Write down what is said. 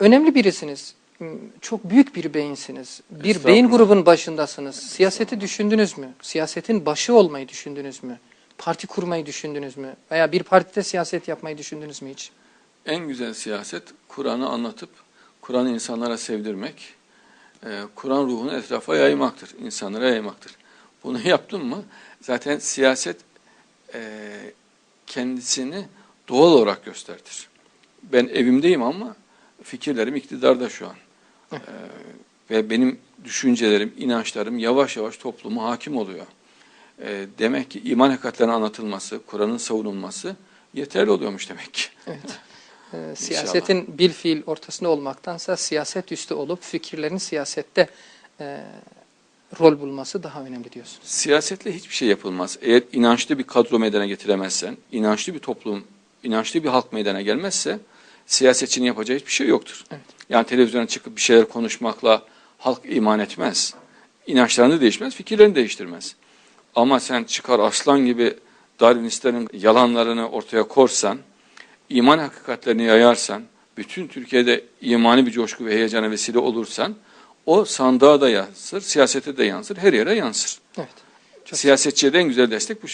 önemli birisiniz. Hmm, Çok büyük bir beyinsiniz. Bir beyin grubun başındasınız. Siyaseti düşündünüz mü? Siyasetin başı olmayı düşündünüz mü? Parti kurmayı düşündünüz mü? Veya bir partide siyaset yapmayı düşündünüz mü hiç? En güzel siyaset Kur'an'ı anlatıp Kur'an'ı insanlara sevdirmek, e, Kur'an ruhunu etrafa yaymaktır, insanlara yaymaktır. Bunu yaptın mı zaten siyaset e, kendisini doğal olarak gösterir. Ben evimdeyim ama fikirlerim iktidarda şu an. E, ve benim düşüncelerim, inançlarım yavaş yavaş topluma hakim oluyor. E, demek ki iman hakikatlerinin anlatılması, Kur'an'ın savunulması yeterli oluyormuş demek ki. Evet. Ee, siyasetin bil fiil ortasında olmaktansa siyaset üstü olup fikirlerin siyasette e, rol bulması daha önemli diyorsun. Siyasetle hiçbir şey yapılmaz. Eğer inançlı bir kadro meydana getiremezsen, inançlı bir toplum, inançlı bir halk meydana gelmezse siyasetçinin yapacağı hiçbir şey yoktur. Evet. Yani televizyona çıkıp bir şeyler konuşmakla halk iman etmez. İnançlarını değişmez, fikirlerini değiştirmez. Ama sen çıkar aslan gibi Darwinistlerin yalanlarını ortaya korsan, iman hakikatlerini yayarsan, bütün Türkiye'de imani bir coşku ve heyecana vesile olursan, o sandığa da yansır, siyasete de yansır, her yere yansır. Evet. Siyasetçiye en güzel destek bu.